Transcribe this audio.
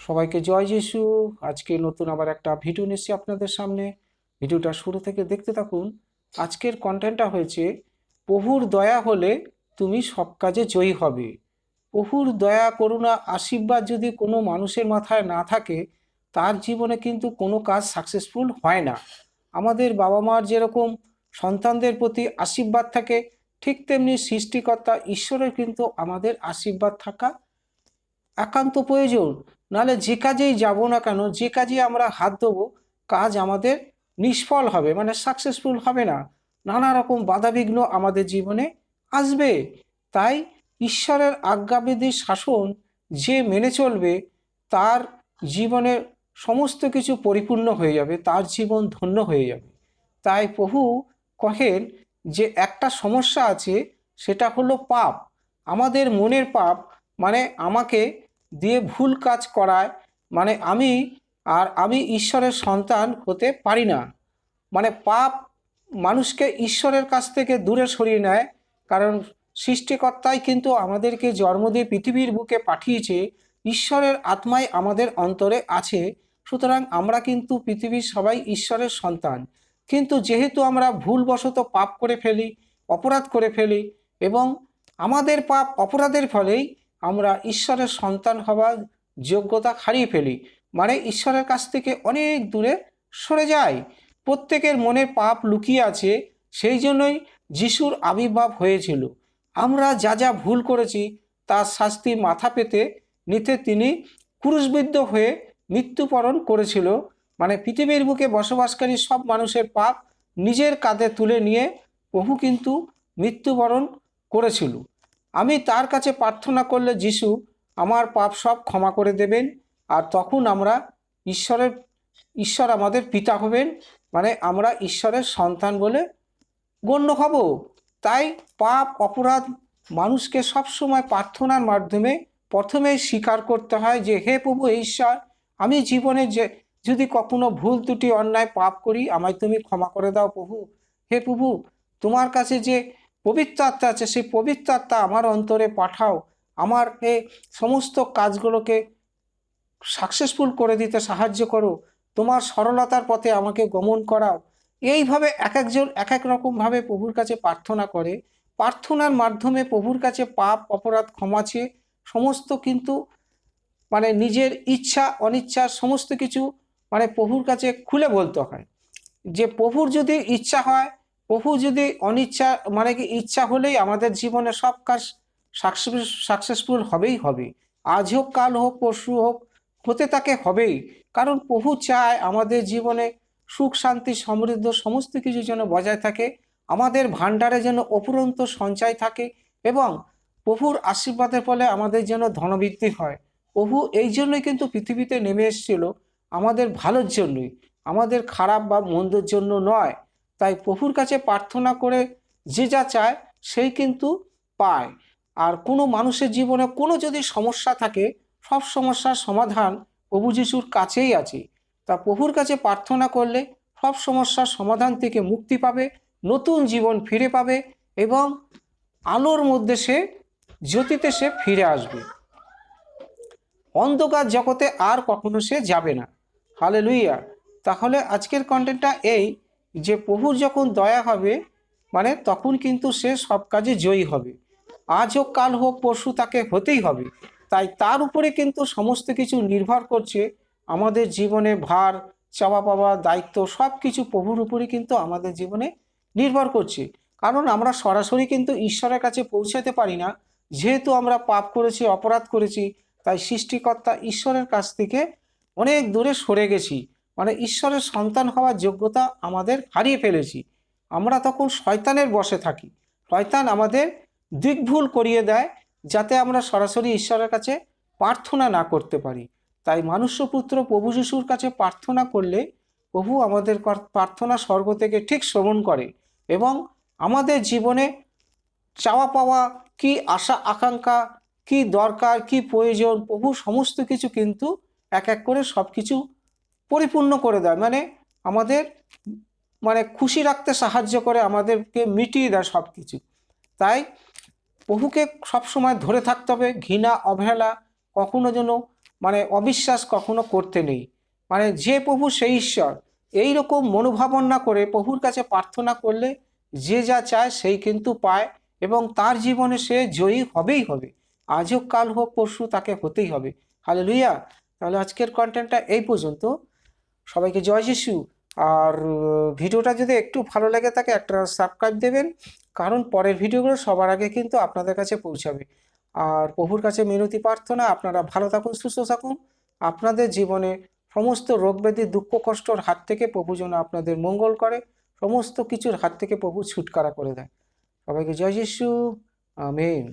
সবাইকে জয় যিশু। আজকে নতুন আবার একটা ভিডিও নিচ্ছি আপনাদের সামনে। ভিডিওটা শুরু থেকে দেখতে থাকুন। আজকের কন্টেন্টটা হয়েছে, প্রভুর দয়া হলে তুমি সব কাজে জয়ী হবে। প্রভুর দয়া, করুণা, আশীর্বাদ যদি কোনো মানুষের মাথায় না থাকে, তার জীবনে কিন্তু কোনো কাজ সাকসেসফুল হয় না। আমাদের বাবা মার যেরকম সন্তানদের প্রতি আশীর্বাদ থাকে, ঠিক তেমনি সৃষ্টিকর্তা ঈশ্বরের কিন্তু আমাদের আশীর্বাদ থাকা একান্ত প্রয়োজন। নাহলে যে কাজেই যাব না কেন, যে কাজে আমরা হাত দেবো কাজ আমাদের নিষ্ফল হবে মানে সাকসেসফুল হবে না। নানা রকম বাধাবিঘ্ন আমাদের জীবনে আসবে। তাই ঈশ্বরের আজ্ঞাবিধির শাসন যে মেনে চলবে, তার জীবনে সমস্ত কিছু পরিপূর্ণ হয়ে যাবে, তার জীবন ধন্য হয়ে যাবে। তাই প্রভু কহেন যে একটা সমস্যা আছে, সেটা হলো পাপ। আমাদের মনের পাপ মানে আমাকে দিয়ে ভুল কাজ করায় মানে আমি আর আমি ঈশ্বরের সন্তান হতে পারি না। মানে পাপ মানুষকে ঈশ্বরের কাছ থেকে দূরে সরিয়ে নেয়, কারণ সৃষ্টিকর্তাই কিন্তু আমাদেরকে জন্ম দিয়ে পৃথিবীর বুকে পাঠিয়েছে, ঈশ্বরের আত্মাই আমাদের অন্তরে আছে, সুতরাং আমরা কিন্তু পৃথিবীর সবাই ঈশ্বরের সন্তান। কিন্তু যেহেতু আমরা ভুলবশত পাপ করে ফেলি, অপরাধ করে ফেলি, এবং আমাদের পাপ অপরাধের ফলেই আমরা ঈশ্বরের সন্তান হওয়ার যোগ্যতা হারিয়ে ফেলি। মানে ঈশ্বরের কাছ থেকে অনেক দূরে সরে যায় প্রত্যেকের মনে পাপ লুকিয়ে আছে, সেই জন্যই যিশুর আবির্ভাব হয়েছিল। আমরা যা যা ভুল করেছি, তার শাস্তি মাথা পেতে নিতে তিনি ক্রুশবিদ্ধ হয়ে মৃত্যুবরণ করেছিল। মানে পৃথিবীর বুকে বসবাসকারী সব মানুষের পাপ নিজের কাঁধে তুলে নিয়ে প্রভু কিন্তু মৃত্যুবরণ করেছিল। আমি তার কাছে প্রার্থনা করলে যিশু আমার পাপ সব ক্ষমা করে দেবেন, আর তখন আমরা ঈশ্বরের, ঈশ্বর আমাদের পিতা হবেন মানে আমরা ঈশ্বরের সন্তান বলে গণ্য হব। তাই পাপ, অপরাধ মানুষকে সবসময় প্রার্থনার মাধ্যমে প্রথমে স্বীকার করতে হয় যে, হে প্রভু ঈশ্বর, আমি জীবনে যে, যদি কখনো ভুল ত্রুটি, অন্যায়, পাপ করি, আমায় তুমি ক্ষমা করে দাও প্রভু। হে প্রভু, তোমার কাছে যে পবিত্র আত্মা আছে, সেই পবিত্র আত্মা আমার অন্তরে পাঠাও। আমার এ সমস্ত কাজগুলোকে সাকসেসফুল করে দিতে সাহায্য করো। তোমার সরলতার পথে আমাকে গমন করাও। এইভাবে এক একজন এক এক রকমভাবে প্রভুর কাছে প্রার্থনা করে। প্রার্থনার মাধ্যমে প্রভুর কাছে পাপ, অপরাধ, ক্ষমা চেয়ে সমস্ত কিন্তু মানে নিজের ইচ্ছা, অনিচ্ছা সমস্ত কিছু মানে প্রভুর কাছে খুলে বলতে হয়। যে প্রভুর যদি ইচ্ছা হয় প্রভু যদি অনিচ্ছা মানে কি ইচ্ছা হলেই আমাদের জীবনে সব কাজ সাকসেসফুল হবেই হবে। আজ হোক, কাল হোক, পরশু হোক, হতে তাকে হবেই। কারণ প্রভু চায় আমাদের জীবনে সুখ, শান্তি, সমৃদ্ধ সমস্ত কিছু যেন বজায় থাকে, আমাদের ভাণ্ডারে যেন অপুরন্ত সঞ্চয় থাকে এবং প্রভুর আশীর্বাদের ফলে আমাদের যেন ধনবৃদ্ধি হয়। প্রভু এই জন্যই কিন্তু পৃথিবীতে নেমে এসেছিল, আমাদের ভালোর জন্যই। আমাদের খারাপ বা মন্দর জন্য নয় তাই প্রভুর কাছে প্রার্থনা করে যে যা চায় সেই কিন্তু পায়। আর কোনো মানুষের জীবনে কোনো যদি সমস্যা থাকে, সব সমস্যার সমাধান প্রভু যিশুর কাছেই আছে। তা প্রভুর কাছে প্রার্থনা করলে সব সমস্যার সমাধান থেকে মুক্তি পাবে, নতুন জীবন ফিরে পাবে এবং আলোর মধ্যে সে, জ্যোতিতে সে ফিরে আসবে। অন্ধকার জগতে আর কখনো সে যাবে না। হালে লুইয়া তাহলে আজকের কন্টেন্টটা এই। যে প্রভুর যখন দয়া হবে মানে তখন কিন্তু সে সব কাজে জয়ী হবে। আজ হোক, কাল হোক, পরশু তাকে হতেই হবে। তাই তার উপরে কিন্তু সমস্ত কিছু নির্ভর করছে আমাদের জীবনে ভার, চাওয়া পাওয়া, দায়িত্ব সব কিছু প্রভুর উপরে কিন্তু আমাদের জীবনে নির্ভর করছে। কারণ আমরা সরাসরি কিন্তু ঈশ্বরের কাছে পৌঁছাতে পারি না। যেহেতু আমরা পাপ করেছি, অপরাধ করেছি, তাই সৃষ্টিকর্তা ঈশ্বরের কাছ থেকে অনেক দূরে সরে গেছি। মানে ঈশ্বরের সন্তান হওয়ার যোগ্যতা আমাদের হারিয়ে ফেলেছি। আমরা তখন শয়তানের বসে থাকি। শয়তান আমাদের দিকভুল করিয়ে দেয় যাতে আমরা সরাসরি ঈশ্বরের কাছে প্রার্থনা না করতে পারি। তাই মানুষ্যপুত্র প্রভু যিশুর কাছে প্রার্থনা করলে প্রভু আমাদের প্রার্থনা স্বর্গ থেকে ঠিক শ্রবণ করে এবং আমাদের জীবনে চাওয়া পাওয়া কি আশা, আকাঙ্ক্ষা, কি দরকার, কি প্রয়োজন, প্রভু সমস্ত কিছু কিন্তু এক এক করে সব কিছু পরিপূর্ণ করে দেয় মানে আমাদের মানে খুশি রাখতে সাহায্য করে, আমাদেরকে মিটিয়ে দেয় সব কিছু তাই প্রভুকে সবসময় ধরে থাকতে হবে, ঘৃণা, অবহেলা কখনো যেন মানে অবিশ্বাস কখনো করতে নেই। মানে যে প্রভু সেই ঈশ্বর এই রকম মনোভাবন করে প্রভুর কাছে প্রার্থনা করলে যে যা চায় সেই কিন্তু পায় এবং তার জীবনে সে জয়ী হবেই হবে। আজ হোক কাল হোক, পরশু তাকে হতেই হবে। হালে লুইয়া তাহলে আজকের কন্টেন্টটা এই পর্যন্ত। সবাইকে জয় যিশু। আর ভিডিওটা যদি একটু ভালো লাগে থাকে একটা সাবস্ক্রাইব দেবেন, কারণ পরের ভিডিওগুলো সবার আগে কিন্তু আপনাদের কাছে পৌঁছাবে। আর প্রভুর কাছে মিনতি প্রার্থনা, আপনারা ভালো থাকুন, সুস্থ থাকুন। আপনাদের জীবনে সমস্ত রোগ ব্যাধি, দুঃখ কষ্টর হাত থেকে প্রভু যেন আপনাদের মঙ্গল করে, সমস্ত কিছুর হাত থেকে প্রভু ছুটকারা করে দেয়। সবাইকে জয় যিশু, আমেন।